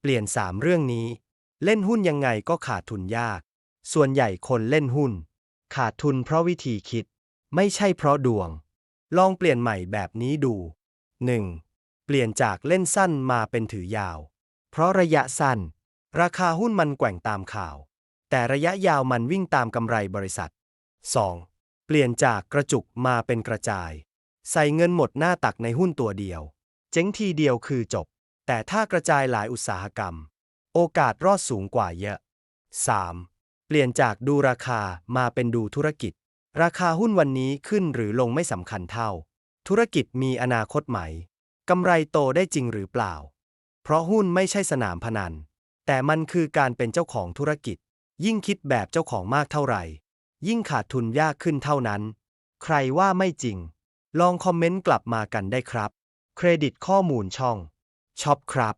เปลี่ยน 3 เรื่องนี้ เล่นหุ้นยังไงก็ขาดทุนยาก ส่วนใหญ่คนเล่นหุ้น ขาดทุนเพราะวิธีคิด ไม่ใช่เพราะดวง ลองเปลี่ยนใหม่แบบนี้ดู 1. เปลี่ยนจากเล่นสั้นมาเป็นถือยาว เพราะระยะสั้น ราคาหุ้นมันแกว่งตามข่าว แต่ระยะยาวมันวิ่งตามกำไรบริษัท 2. เปลี่ยนจากกระจุกมาเป็นกระจาย ใส่เงินหมดหน้าตักในหุ้นตัวเดียว เจ๊งทีเดียวคือจบ แต่ถ้ากระจายหลายอุตสาหกรรม โอกาสรอดสูงกว่าเยอะ 3. เปลี่ยนจากดูราคามาเป็นดูธุรกิจ ราคาหุ้นวันนี้ขึ้นหรือลงไม่สำคัญเท่า ธุรกิจมีอนาคตไหมกำไรโตได้จริงหรือเปล่า เพราะหุ้นไม่ใช่สนามพนัน แต่มันคือการเป็นเจ้าของธุรกิจ ยิ่งคิดแบบเจ้าของมากเท่าไหร่ ยิ่งขาดทุนยากขึ้นเท่านั้น ใครว่าไม่จริง ลองคอมเมนต์กลับมากันได้ครับ เครดิตข้อมูลช่อง ชอบครับ